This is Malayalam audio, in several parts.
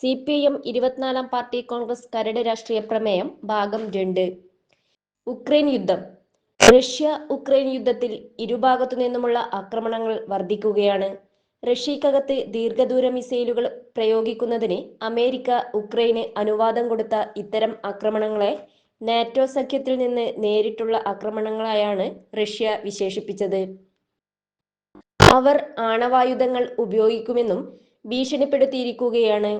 സി പി എം ഇരുപത്തിനാലാം പാർട്ടി കോൺഗ്രസ് കരട് രാഷ്ട്രീയ പ്രമേയം ഭാഗം രണ്ട്. ഉക്രൈൻ യുദ്ധം. റഷ്യ ഉക്രൈൻ യുദ്ധത്തിൽ ഇരുഭാഗത്തു നിന്നുമുള്ള ആക്രമണങ്ങൾ വർദ്ധിക്കുകയാണ്. റഷ്യക്കകത്ത് ദീർഘദൂര മിസൈലുകൾ പ്രയോഗിക്കുന്നതിന് അമേരിക്ക ഉക്രൈന് അനുവാദം കൊടുത്ത ഇത്തരം ആക്രമണങ്ങളെ നാറ്റോ സഖ്യത്തിൽ നിന്ന് നേരിട്ടുള്ള ആക്രമണങ്ങളായാണ് റഷ്യ വിശേഷിപ്പിച്ചത്. അവർ ആണവായുധങ്ങൾ ഉപയോഗിക്കുമെന്നും ഭീഷണിപ്പെടുത്തിയിരിക്കുകയാണ്.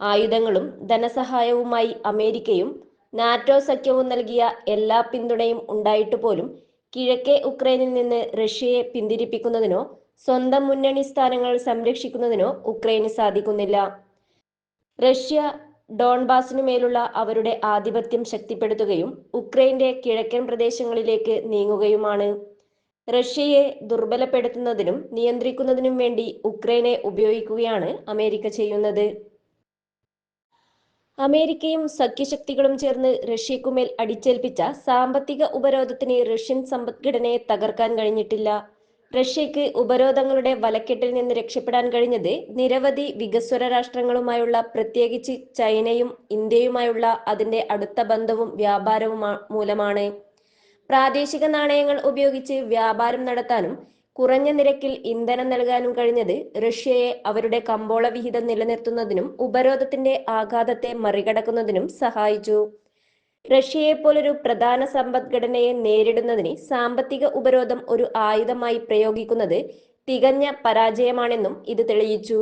ആയുധങ്ങളും ധനസഹായവുമായി അമേരിക്കയും നാറ്റോ സഖ്യവും നൽകിയ എല്ലാ പിന്തുണയും ഉണ്ടായിട്ട് പോലും കിഴക്കേ ഉക്രൈനിൽ നിന്ന് റഷ്യയെ പിന്തിരിപ്പിക്കുന്നതിനോ സ്വന്തം മുന്നണി സ്ഥാനങ്ങൾ സംരക്ഷിക്കുന്നതിനോ ഉക്രൈന് സാധിക്കുന്നില്ല. റഷ്യ ഡോൺബാസിനു മേലുള്ള അവരുടെ ആധിപത്യം ശക്തിപ്പെടുത്തുകയും ഉക്രൈന്റെ കിഴക്കൻ പ്രദേശങ്ങളിലേക്ക് നീങ്ങുകയുമാണ്. റഷ്യയെ ദുർബലപ്പെടുത്തുന്നതിനും നിയന്ത്രിക്കുന്നതിനും വേണ്ടി ഉക്രൈനെ ഉപയോഗിക്കുകയാണ് അമേരിക്ക ചെയ്യുന്നത്. അമേരിക്കയും സഖ്യശക്തികളും ചേർന്ന് റഷ്യക്കുമേൽ അടിച്ചേൽപ്പിച്ച സാമ്പത്തിക ഉപരോധത്തിന് റഷ്യൻ സമ്പദ്ഘടനയെ തകർക്കാൻ കഴിഞ്ഞിട്ടില്ല. റഷ്യക്ക് ഉപരോധങ്ങളുടെ വലക്കെട്ടിൽ നിന്ന് രക്ഷപ്പെടാൻ കഴിഞ്ഞത് നിരവധി വികസ്വര രാഷ്ട്രങ്ങളുമായുള്ള പ്രത്യേകിച്ച് ചൈനയും ഇന്ത്യയുമായുള്ള അതിന്റെ അടുത്ത ബന്ധവും വ്യാപാരവും മൂലമാണ്. പ്രാദേശിക നാണയങ്ങൾ ഉപയോഗിച്ച് വ്യാപാരം നടത്താനും കുറഞ്ഞ നിരക്കിൽ ഇന്ധനം നൽകാനും കഴിഞ്ഞത് റഷ്യയെ അവരുടെ കമ്പോള വിഹിതം നിലനിർത്തുന്നതിനും ഉപരോധത്തിന്റെ ആഘാതത്തെ മറികടക്കുന്നതിനും സഹായിച്ചു. റഷ്യയെ പോലൊരു പ്രധാന സമ്പദ്ഘടനയെ നേരിടുന്നതിന് സാമ്പത്തിക ഉപരോധം ഒരു ആയുധമായി പ്രയോഗിക്കുന്നത് തികഞ്ഞ പരാജയമാണെന്നും ഇത് തെളിയിച്ചു.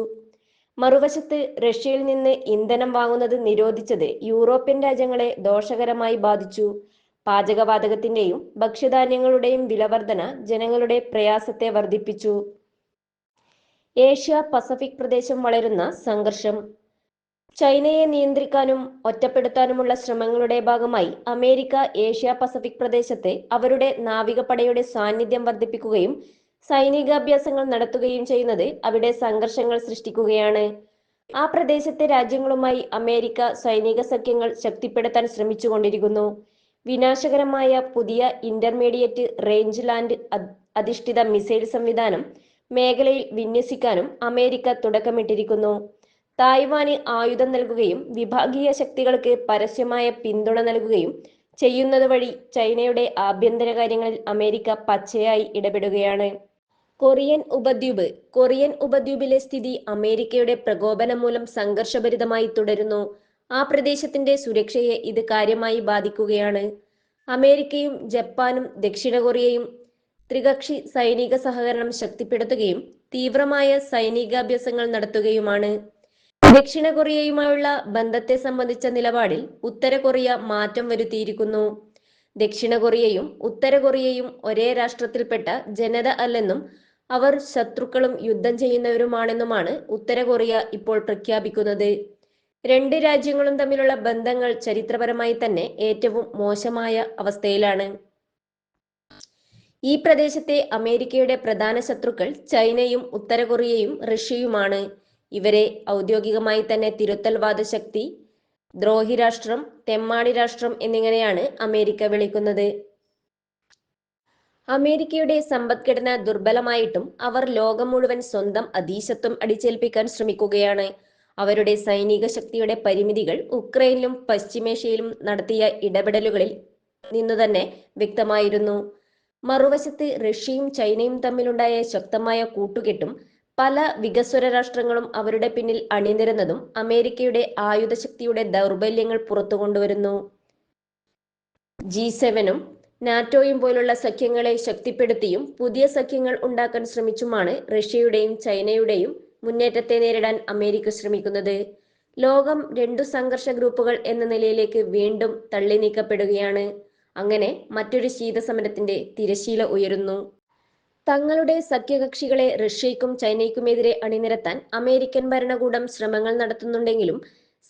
മറുവശത്ത് റഷ്യയിൽ നിന്ന് ഇന്ധനം വാങ്ങുന്നത് നിരോധിച്ചത് യൂറോപ്യൻ രാജ്യങ്ങളെ ദോഷകരമായി ബാധിച്ചു. പാചകവാതകത്തിന്റെയും ഭക്ഷ്യധാന്യങ്ങളുടെയും വിലവർധന ജനങ്ങളുടെ പ്രയാസത്തെ വർദ്ധിപ്പിച്ചു ഏഷ്യ പസഫിക് പ്രദേശം വളരുന്ന സംഘർഷം. ചൈനയെ നിയന്ത്രിക്കാനും ഒറ്റപ്പെടുത്താനുമുള്ള ശ്രമങ്ങളുടെ ഭാഗമായി അമേരിക്ക ഏഷ്യ പസഫിക് പ്രദേശത്തെ അവരുടെ നാവികപ്പടയുടെ സാന്നിധ്യം വർദ്ധിപ്പിക്കുകയും സൈനികാഭ്യാസങ്ങൾ നടത്തുകയും ചെയ്യുന്നത് അവിടെ സംഘർഷങ്ങൾ സൃഷ്ടിക്കുകയാണ്. ആ പ്രദേശത്തെ രാജ്യങ്ങളുമായി അമേരിക്ക സൈനിക സഖ്യങ്ങൾ ശക്തിപ്പെടുത്താൻ ശ്രമിച്ചുകൊണ്ടിരിക്കുന്നു. വിനാശകരമായ പുതിയ ഇന്റർമീഡിയറ്റ് റേഞ്ച് ലാൻഡ് അധിഷ്ഠിത മിസൈൽ സംവിധാനം മേഖലയിൽ വിന്യസിക്കാനും അമേരിക്ക തുടക്കമിട്ടിരിക്കുന്നു. തായ്വാന് ആയുധം നൽകുകയും വിഭാഗീയ ശക്തികൾക്ക് പരസ്യമായ പിന്തുണ നൽകുകയും ചെയ്യുന്നത് വഴി ചൈനയുടെ ആഭ്യന്തര കാര്യങ്ങളിൽ അമേരിക്ക പച്ചയായി ഇടപെടുകയാണ്. കൊറിയൻ ഉപദ്വീപ് കൊറിയൻ ഉപദ്വീപിലെ സ്ഥിതി അമേരിക്കയുടെ പ്രകോപനം മൂലം സംഘർഷഭരിതമായി തുടരുന്നു. ആ പ്രദേശത്തിന്റെ സുരക്ഷയെ ഇത് കാര്യമായി ബാധിക്കുകയാണ്. അമേരിക്കയും ജപ്പാനും ദക്ഷിണ കൊറിയയും ത്രികക്ഷി സൈനിക സഹകരണം ശക്തിപ്പെടുത്തുകയും തീവ്രമായ സൈനികാഭ്യാസങ്ങൾ നടത്തുകയുമാണ്. ദക്ഷിണ കൊറിയയുമായുള്ള ബന്ധത്തെ സംബന്ധിച്ച നിലപാടിൽ ഉത്തര കൊറിയ മാറ്റം വരുത്തിയിരിക്കുന്നു. ദക്ഷിണ കൊറിയയും ഉത്തര കൊറിയയും ഒരേ രാഷ്ട്രത്തിൽപ്പെട്ട ജനത അല്ലെന്നും അവർ ശത്രുക്കളും യുദ്ധം ചെയ്യുന്നവരുമാണെന്നുമാണ് ഉത്തര കൊറിയ ഇപ്പോൾ പ്രഖ്യാപിക്കുന്നത്. രണ്ട് രാജ്യങ്ങളും തമ്മിലുള്ള ബന്ധങ്ങൾ ചരിത്രപരമായി തന്നെ ഏറ്റവും മോശമായ അവസ്ഥയിലാണ്. ഈ പ്രദേശത്തെ അമേരിക്കയുടെ പ്രധാന ശത്രുക്കൾ ചൈനയും ഉത്തര കൊറിയയും റഷ്യയുമാണ്. ഇവരെ ഔദ്യോഗികമായി തന്നെ തിരുത്തൽവാദ ശക്തി ദ്രോഹി രാഷ്ട്രം തെമ്മാടി രാഷ്ട്രം എന്നിങ്ങനെയാണ് അമേരിക്ക വിളിക്കുന്നത്. അമേരിക്കയുടെ സമ്പദ്ഘടന ദുർബലമായിട്ടും അവർ ലോകം മുഴുവൻ സ്വന്തം അധീശത്വം അടിച്ചേൽപ്പിക്കാൻ ശ്രമിക്കുകയാണ്. അവരുടെ സൈനിക ശക്തിയുടെ പരിമിതികൾ ഉക്രൈനിലും പശ്ചിമേഷ്യയിലും നടത്തിയ ഇടപെടലുകളിൽ നിന്നു തന്നെ വ്യക്തമായിരുന്നു. മറുവശത്ത് റഷ്യയും ചൈനയും തമ്മിലുണ്ടായ ശക്തമായ കൂട്ടുകെട്ടും പല വികസ്വര രാഷ്ട്രങ്ങളും അവരുടെ പിന്നിൽ അണിനിരുന്നതും അമേരിക്കയുടെ ആയുധശക്തിയുടെ ദൗർബല്യങ്ങൾ പുറത്തു കൊണ്ടുവരുന്നു ജി സെവനും നാറ്റോയും പോലുള്ള സഖ്യങ്ങളെ ശക്തിപ്പെടുത്തിയും പുതിയ സഖ്യങ്ങൾ ഉണ്ടാക്കാൻ ശ്രമിച്ചുമാണ് റഷ്യയുടെയും ചൈനയുടെയും മുന്നേറ്റത്തെ നേരിടാൻ അമേരിക്ക ശ്രമിക്കുന്നത്. ലോകം രണ്ടു സംഘർഷ ഗ്രൂപ്പുകൾ എന്ന നിലയിലേക്ക് വീണ്ടും തള്ളി നീക്കപ്പെടുകയാണ്. അങ്ങനെ മറ്റൊരു ശീതസമരത്തിന്റെ തിരശീല ഉയരുന്നു. തങ്ങളുടെ സഖ്യകക്ഷികളെ റഷ്യയ്ക്കും ചൈനയ്ക്കുമെതിരെ അണിനിരത്താൻ അമേരിക്കൻ ഭരണകൂടം ശ്രമങ്ങൾ നടത്തുന്നുണ്ടെങ്കിലും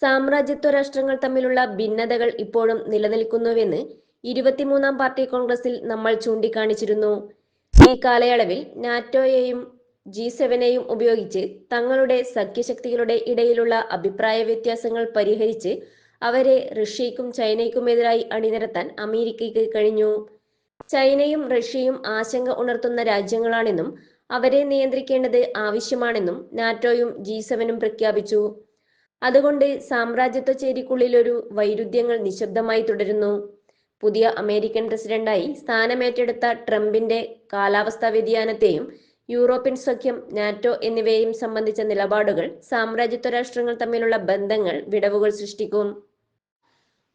സാമ്രാജ്യത്വ രാഷ്ട്രങ്ങൾ തമ്മിലുള്ള ഭിന്നതകൾ ഇപ്പോഴും നിലനിൽക്കുന്നുവെന്ന് ഇരുപത്തിമൂന്നാം പാർട്ടി കോൺഗ്രസിൽ നമ്മൾ ചൂണ്ടിക്കാണിച്ചിരുന്നു. ഈ കാലയളവിൽ നാറ്റോയെയും ജി സെവനെയും ഉപയോഗിച്ച് തങ്ങളുടെ സഖ്യശക്തികളുടെ ഇടയിലുള്ള അഭിപ്രായ വ്യത്യാസങ്ങൾ പരിഹരിച്ച് അവരെ റഷ്യയ്ക്കും ചൈനയ്ക്കുമെതിരായി അണിനിരത്താൻ അമേരിക്കയ്ക്ക് കഴിഞ്ഞു. ചൈനയും റഷ്യയും ആശങ്ക ഉണർത്തുന്ന രാജ്യങ്ങളാണെന്നും അവരെ നിയന്ത്രിക്കേണ്ടത് ആവശ്യമാണെന്നും നാറ്റോയും ജി സെവനും പ്രഖ്യാപിച്ചു. അതുകൊണ്ട് സാമ്രാജ്യത്വ ചേരിക്കുള്ളിലൊരു വൈരുദ്ധ്യങ്ങൾ നിശബ്ദമായി തുടരുന്നു. പുതിയ അമേരിക്കൻ പ്രസിഡന്റായി സ്ഥാനമേറ്റെടുത്ത ട്രംപിന്റെ കാലാവസ്ഥാ വ്യതിയാനത്തെയും യൂറോപ്യൻ സഖ്യം നാറ്റോ എന്നിവയും സംബന്ധിച്ച നിലപാടുകൾ സാമ്രാജ്യത്വ രാഷ്ട്രങ്ങൾ തമ്മിലുള്ള ബന്ധങ്ങൾ വിടവുകൾ സൃഷ്ടിക്കും.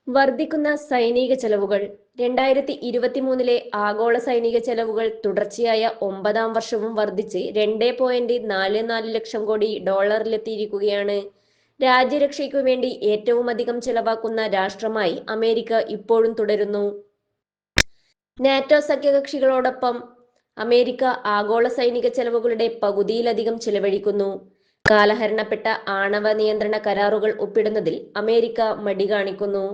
വർദ്ധിക്കുന്ന സൈനിക ചെലവുകൾ. രണ്ടായിരത്തി ഇരുപത്തിമൂന്നിലെ ആഗോള സൈനിക ചെലവുകൾ തുടർച്ചയായ ഒമ്പതാം വർഷവും വർദ്ധിച്ച് രണ്ടേ പോയിന്റ് നാല് നാല് ലക്ഷം കോടി ഡോളറിലെത്തിയിരിക്കുകയാണ്. രാജ്യരക്ഷയ്ക്കു വേണ്ടി ഏറ്റവും അധികം ചെലവാക്കുന്ന രാഷ്ട്രമായി അമേരിക്ക ഇപ്പോഴും തുടരുന്നു. നാറ്റോ സഖ്യകക്ഷികളോടൊപ്പം അമേരിക്ക ആഗോള സൈനിക ചെലവുകളുടെ പകുതിയിലധികം ചെലവഴിക്കുന്നു. കാലഹരണപ്പെട്ട ആണവ നിയന്ത്രണ കരാറുകൾ ഒപ്പിടുന്നതിൽ അമേരിക്ക മടി കാണിക്കുന്നു.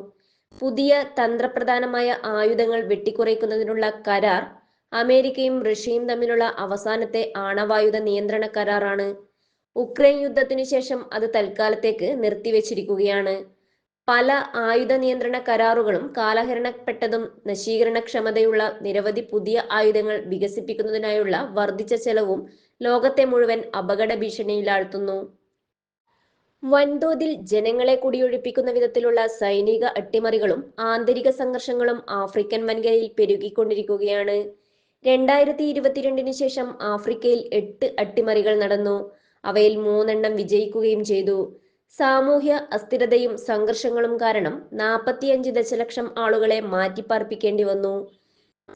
പുതിയ തന്ത്രപ്രധാനമായ ആയുധങ്ങൾ വെട്ടിക്കുറയ്ക്കുന്നതിനുള്ള കരാർ അമേരിക്കയും റഷ്യയും തമ്മിലുള്ള അവസാനത്തെ ആണവായുധ നിയന്ത്രണ കരാറാണ്. ഉക്രൈൻ യുദ്ധത്തിനു ശേഷം അത് തൽക്കാലത്തേക്ക് നിർത്തിവെച്ചിരിക്കുകയാണ്. പല ആയുധ നിയന്ത്രണ കരാറുകളും കാലഹരണപ്പെട്ടതും നശീകരണക്ഷമതയുള്ള നിരവധി പുതിയ ആയുധങ്ങൾ വികസിപ്പിക്കുന്നതിനായുള്ള വർദ്ധിച്ച ചെലവും ലോകത്തെ മുഴുവൻ അപകട ഭീഷണിയിലാഴ്ത്തുന്നു. വൻതോതിൽ ജനങ്ങളെ കുടിയൊഴിപ്പിക്കുന്ന വിധത്തിലുള്ള സൈനിക അട്ടിമറികളും ആന്തരിക സംഘർഷങ്ങളും ആഫ്രിക്കൻ വൻകരയിൽ പെരുകിക്കൊണ്ടിരിക്കുകയാണ്. രണ്ടായിരത്തി ഇരുപത്തിരണ്ടിന് ശേഷം ആഫ്രിക്കയിൽ എട്ട് അട്ടിമറികൾ നടന്നു. അവയിൽ മൂന്നെണ്ണം വിജയിക്കുകയും ചെയ്തു. സാമൂഹ്യ അസ്ഥിരതയും സംഘർഷങ്ങളും കാരണം നാൽപ്പത്തിയഞ്ച് ദശലക്ഷം ആളുകളെ മാറ്റിപ്പാർപ്പിക്കേണ്ടി വന്നു.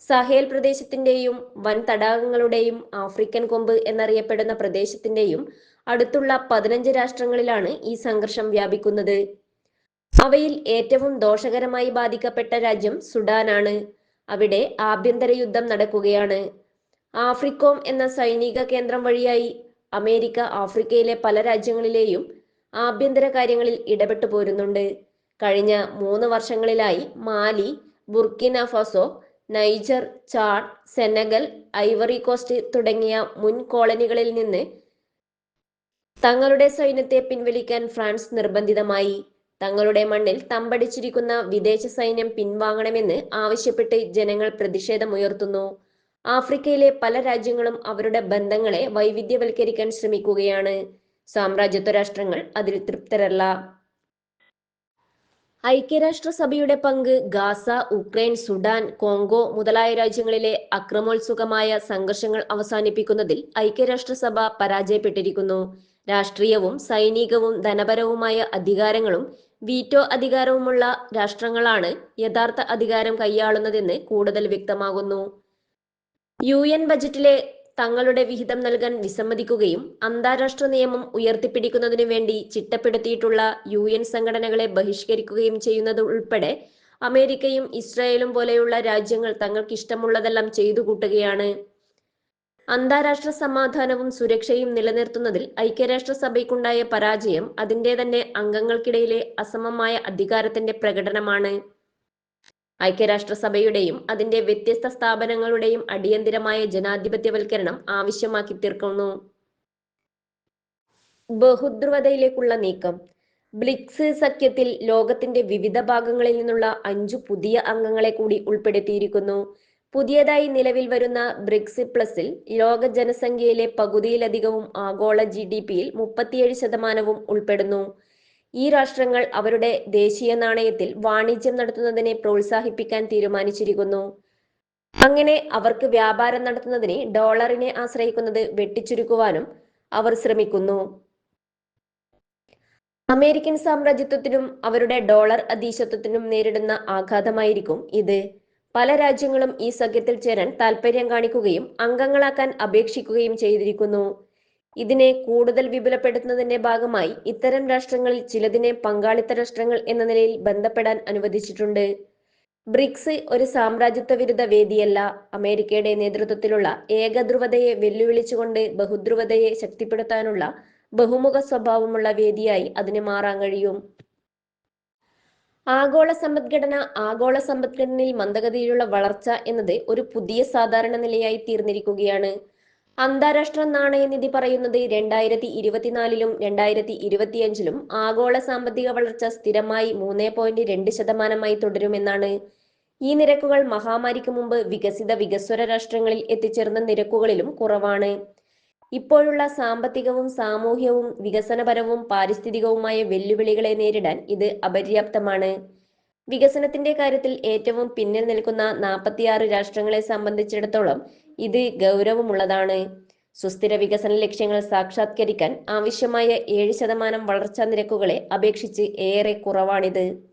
സഹേൽ പ്രദേശത്തിന്റെയും വൻ തടാകങ്ങളുടെയും ആഫ്രിക്കൻ കൊമ്പ് എന്നറിയപ്പെടുന്ന പ്രദേശത്തിന്റെയും അടുത്തുള്ള പതിനഞ്ച് രാഷ്ട്രങ്ങളിലാണ് ഈ സംഘർഷം വ്യാപിക്കുന്നത്. അവയിൽ ഏറ്റവും ദോഷകരമായി ബാധിക്കപ്പെട്ട രാജ്യം സുഡാനാണ്. അവിടെ ആഭ്യന്തര യുദ്ധം നടക്കുകയാണ്. ആഫ്രിക്കോം എന്ന സൈനിക കേന്ദ്രം വഴിയായി അമേരിക്ക ആഫ്രിക്കയിലെ പല രാജ്യങ്ങളിലെയും ആഭ്യന്തര കാര്യങ്ങളിൽ ഇടപെട്ടു പോരുന്നുണ്ട്. കഴിഞ്ഞ മൂന്ന് വർഷങ്ങളിലായി Mali Burkina Faso Niger Chad Senegal Ivory Coast തുടങ്ങിയ മുൻ കോളനികളിൽ നിന്ന് തങ്ങളുടെ സൈന്യത്തെ പിൻവലിക്കാൻ ഫ്രാൻസ് നിർബന്ധിതമായി. തങ്ങളുടെ മണ്ണിൽ തമ്പടിച്ചിരിക്കുന്ന വിദേശ സൈന്യം പിൻവാങ്ങണമെന്ന് ആവശ്യപ്പെട്ട് ജനങ്ങൾ പ്രതിഷേധമുയർത്തുന്നു. ആഫ്രിക്കയിലെ പല രാജ്യങ്ങളും അവരുടെ ബന്ധങ്ങളെ വൈവിധ്യവൽക്കരിക്കാൻ ശ്രമിക്കുകയാണ്. സാമ്രാജ്യത്വ രാഷ്ട്രങ്ങൾ അതിൽ തൃപ്തരല്ല. ഐക്യരാഷ്ട്രസഭയുടെ പങ്ക് ഗാസ ഉക്രൈൻ സുഡാൻ കോങ്കോ മുതലായ രാജ്യങ്ങളിലെ അക്രമോത്സുകമായ സംഘർഷങ്ങൾ അവസാനിപ്പിക്കുന്നതിൽ ഐക്യരാഷ്ട്രസഭ പരാജയപ്പെട്ടിരിക്കുന്നു. രാഷ്ട്രീയവും സൈനികവും ധനപരവുമായ അധികാരങ്ങളും വീറ്റോ അധികാരവുമുള്ള രാഷ്ട്രങ്ങളാണ് യഥാർത്ഥ അധികാരം കൈയാളുന്നതെന്ന് കൂടുതൽ വ്യക്തമാകുന്നു. യു എൻ ബജറ്റിലെ തങ്ങളുടെ വിഹിതം നൽകാൻ വിസമ്മതിക്കുകയും അന്താരാഷ്ട്ര നിയമം ഉയർത്തിപ്പിടിക്കുന്നതിനു വേണ്ടി ചിട്ടപ്പെടുത്തിയിട്ടുള്ള യു എൻ സംഘടനകളെ ബഹിഷ്കരിക്കുകയും ചെയ്യുന്നത് ഉൾപ്പെടെ അമേരിക്കയും ഇസ്രായേലും പോലെയുള്ള രാജ്യങ്ങൾ തങ്ങൾക്ക് ഇഷ്ടമുള്ളതെല്ലാം ചെയ്തു കൂട്ടുകയാണ്. അന്താരാഷ്ട്ര സമാധാനവും സുരക്ഷയും നിലനിർത്തുന്നതിൽ ഐക്യരാഷ്ട്രസഭയ്ക്കുണ്ടായ പരാജയം അതിന്റെ തന്നെ അംഗങ്ങൾക്കിടയിലെ അസമമായ അധികാരത്തിന്റെ പ്രകടനമാണ്. ഐക്യരാഷ്ട്രസഭയുടെയും അതിന്റെ വ്യത്യസ്ത സ്ഥാപനങ്ങളുടെയും അടിയന്തിരമായ ജനാധിപത്യവൽക്കരണം ആവശ്യമാക്കി തീർക്കുന്നു. ബഹുദ്രുവതയിലേക്കുള്ള നീക്കം. ബ്ലിക്സ് സഖ്യത്തിൽ ലോകത്തിന്റെ വിവിധ ഭാഗങ്ങളിൽ നിന്നുള്ള അഞ്ചു പുതിയ അംഗങ്ങളെ കൂടി ഉൾപ്പെടുത്തിയിരിക്കുന്നു. പുതിയതായി നിലവിൽ വരുന്ന ബ്രിക്സ് പ്ലസിൽ ലോക ജനസംഖ്യയിലെ പകുതിയിലധികവും ആഗോള ജി ഡി പിയിൽ മുപ്പത്തിയേഴ് ശതമാനവും ഉൾപ്പെടുന്നു. ഈ രാഷ്ട്രങ്ങൾ അവരുടെ ദേശീയ നാണയത്തിൽ വാണിജ്യം നടത്തുന്നതിനെ പ്രോത്സാഹിപ്പിക്കാൻ തീരുമാനിച്ചിരിക്കുന്നു. അങ്ങനെ അവർക്ക് വ്യാപാരം നടത്തുന്നതിനെ ഡോളറിനെ ആശ്രയിക്കുന്നത് വെട്ടിച്ചുരുക്കുവാനും അവർ ശ്രമിക്കുന്നു. അമേരിക്കൻ സാമ്രാജ്യത്വത്തിനും അവരുടെ ഡോളർ അധീശത്വത്തിനും നേരിടുന്ന ആഘാതമായിരിക്കും ഇത്. പല രാജ്യങ്ങളും ഈ സഖ്യത്തിൽ ചേരാൻ താൽപര്യം കാണിക്കുകയും അംഗങ്ങളാക്കാൻ അപേക്ഷിക്കുകയും ചെയ്തിരിക്കുന്നു. ഇതിനെ കൂടുതൽ വിപുലപ്പെടുത്തുന്നതിന്റെ ഭാഗമായി ഇത്തരം രാഷ്ട്രങ്ങളിൽ ചിലതിനെ പങ്കാളിത്ത രാഷ്ട്രങ്ങൾ എന്ന നിലയിൽ ബന്ധപ്പെടാൻ അനുവദിച്ചിട്ടുണ്ട്. ബ്രിക്സ് ഒരു സാമ്രാജ്യത്വ വിരുദ്ധ വേദിയല്ല. അമേരിക്കയുടെ നേതൃത്വത്തിലുള്ള ഏകധ്രുവതയെ വെല്ലുവിളിച്ചുകൊണ്ട് ബഹുധ്രുവതയെ ശക്തിപ്പെടുത്താനുള്ള ബഹുമുഖ സ്വഭാവമുള്ള വേദിയായി അതിന് മാറാൻ കഴിയും. ആഗോള സമ്പദ്ഘടന ആഗോള സമ്പദ്ഘടനയിൽ മന്ദഗതിയിലുള്ള വളർച്ച എന്നത് ഒരു പുതിയ സാധാരണ നിലയായി തീർന്നിരിക്കുകയാണ്. അന്താരാഷ്ട്ര നാണയനിധി പറയുന്നത് രണ്ടായിരത്തി ഇരുപത്തിനാലിലും രണ്ടായിരത്തി ഇരുപത്തിയഞ്ചിലും ആഗോള സാമ്പത്തിക വളർച്ച സ്ഥിരമായി മൂന്ന് പോയിന്റ് രണ്ട് ശതമാനമായി തുടരുമെന്നാണ്. ഈ നിരക്കുകൾ മഹാമാരിക്ക് മുമ്പ് വികസിത വികസ്വര രാഷ്ട്രങ്ങളിൽ എത്തിച്ചേർന്ന നിരക്കുകളിലും കുറവാണ്. ഇപ്പോഴുള്ള സാമ്പത്തികവും സാമൂഹ്യവും വികസനപരവും പാരിസ്ഥിതികവുമായ വെല്ലുവിളികളെ നേരിടാൻ ഇത് അപര്യാപ്തമാണ്. വികസനത്തിന്റെ കാര്യത്തിൽ ഏറ്റവും പിന്നിൽ നിൽക്കുന്ന നാൽപ്പത്തിയാറ് രാഷ്ട്രങ്ങളെ സംബന്ധിച്ചിടത്തോളം ഇത് ഗൗരവമുള്ളതാണ്. സുസ്ഥിര വികസന ലക്ഷ്യങ്ങൾ സാക്ഷാത്കരിക്കാൻ ആവശ്യമായ ഏഴ് ശതമാനം വളർച്ചാ നിരക്കുകളെ അപേക്ഷിച്ച് ഏറെ കുറവാണിത്.